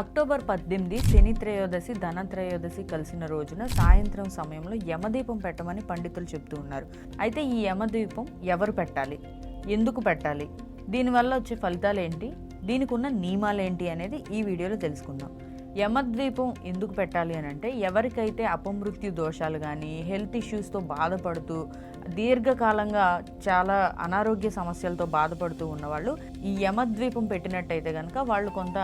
October పద్దెనిమిది శని త్రయోదశి ధన త్రయోదశి కలిసిన రోజున సాయంత్రం సమయంలో యమదీపం పెట్టమని పండితులు చెప్తూ ఉన్నారు. అయితే ఈ యమదీపం ఎవరు పెట్టాలి? ఎందుకు పెట్టాలి? దీనివల్ల వచ్చే ఫలితాలు ఏంటి? దీనికి ఉన్న నియమాలు ఏంటి అనేది ఈ వీడియోలో తెలుసుకుందాం. యమద్వీపం ఎందుకు పెట్టాలి అని అంటే ఎవరికైతే అపమృత్యు దోషాలు కానీ హెల్త్ ఇష్యూస్తో బాధపడుతూ దీర్ఘకాలంగా చాలా అనారోగ్య సమస్యలతో బాధపడుతూ ఉన్నవాళ్ళు ఈ యమద్వీపం పెట్టినట్టయితే కనుక వాళ్ళు కొంత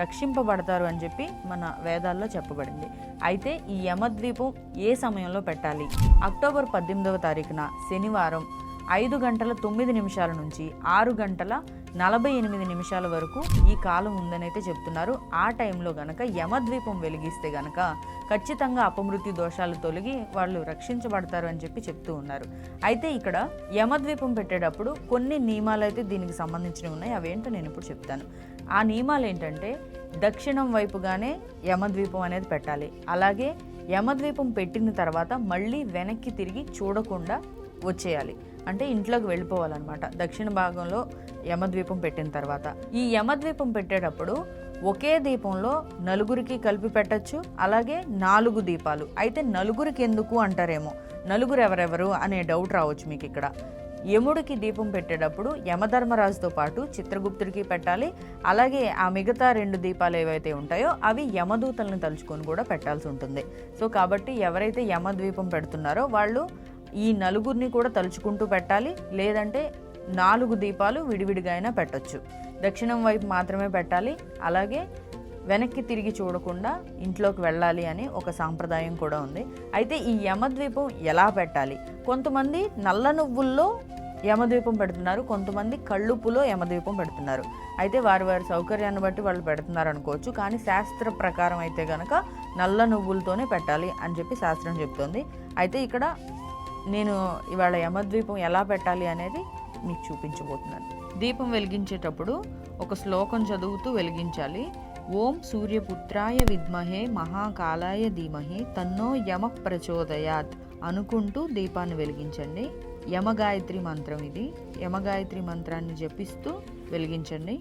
రక్షింపబడతారు అని చెప్పి మన వేదాల్లో చెప్పబడింది. అయితే ఈ యమద్వీపం ఏ సమయంలో పెట్టాలి? అక్టోబర్ పద్దెనిమిదవ తారీఖున శనివారం. ఐదు గంటల తొమ్మిది నిమిషాల నుంచి ఆరు గంటల నలభై ఎనిమిది నిమిషాల వరకు ఈ కాలం ఉందని అయితే చెప్తున్నారు. ఆ టైంలో గనక యమద్వీపం వెలిగిస్తే గనక ఖచ్చితంగా అపమృత్యు దోషాలు తొలగి వాళ్ళు రక్షించబడతారు అని చెప్పి చెప్తూ ఉన్నారు. అయితే ఇక్కడ యమద్వీపం పెట్టేటప్పుడు కొన్ని నియమాలు అయితే దీనికి సంబంధించినవి ఉన్నాయి. అవేంటో నేను ఇప్పుడు చెప్తాను. ఆ నియమాలు ఏంటంటే దక్షిణం వైపుగానే యమద్వీపం అనేది పెట్టాలి. అలాగే యమద్వీపం పెట్టిన తర్వాత మళ్ళీ వెనక్కి తిరిగి చూడకుండా వచ్చేయాలి. అంటే ఇంట్లోకి వెళ్ళిపోవాలన్నమాట. దక్షిణ భాగంలో యమద్వీపం పెట్టిన తర్వాత. ఈ యమద్వీపం పెట్టేటప్పుడు ఒకే దీపంలో నలుగురికి కలిపి పెట్టచ్చు. అలాగే నాలుగు దీపాలు. అయితే నలుగురికి ఎందుకు అంటారేమో? నలుగురు ఎవరెవరు అనే డౌట్ రావచ్చు మీకు ఇక్కడ యముడికి దీపం పెట్టేటప్పుడు యమధర్మరాజుతో పాటు చిత్రగుప్తుడికి పెట్టాలి. అలాగే ఆ మిగతా రెండు దీపాలు ఏవైతే ఉంటాయో అవి యమదూతలను తలుచుకొని కూడా పెట్టాల్సి ఉంటుంది. సో కాబట్టి ఎవరైతే యమద్వీపం పెడుతున్నారో వాళ్ళు ఈ నలుగురిని కూడా తలుచుకుంటూ పెట్టాలి. లేదంటే నాలుగు దీపాలు విడివిడిగా అయినా పెట్టొచ్చు. దక్షిణం వైపు మాత్రమే పెట్టాలి. అలాగే వెనక్కి తిరిగి చూడకుండా ఇంట్లోకి వెళ్ళాలి అని ఒక సాంప్రదాయం కూడా ఉంది. అయితే ఈ యమద్వీపం ఎలా పెట్టాలి? కొంతమంది నల్ల నువ్వుల్లో యమద్వీపం పెడుతున్నారు కొంతమంది కళ్ళుప్పులో యమద్వీపం పెడుతున్నారు. అయితే వారి వారి సౌకర్యాన్ని బట్టి వాళ్ళు పెడుతున్నారు అనుకోవచ్చు కానీ శాస్త్ర ప్రకారం అయితే కనుక నల్ల నువ్వులతోనే పెట్టాలి అని చెప్పి శాస్త్రం చెప్తోంది. అయితే ఇక్కడ నేను ఇవాళ యమద్వీపం ఎలా పెట్టాలి అనేది మీకు చూపించబోతున్నాను. దీపం వెలిగించేటప్పుడు ఒక శ్లోకం చదువుతూ వెలిగించాలి. ఓం సూర్యపుత్రాయ విద్మహే మహాకాలాయ ధీమహే తన్నో యమ ప్రచోదయాత్ అనుకుంటూ దీపాన్ని వెలిగించండి. యమగాయత్రి మంత్రం ఇది. యమగాయత్రి మంత్రాన్ని జపిస్తూ వెలిగించండి.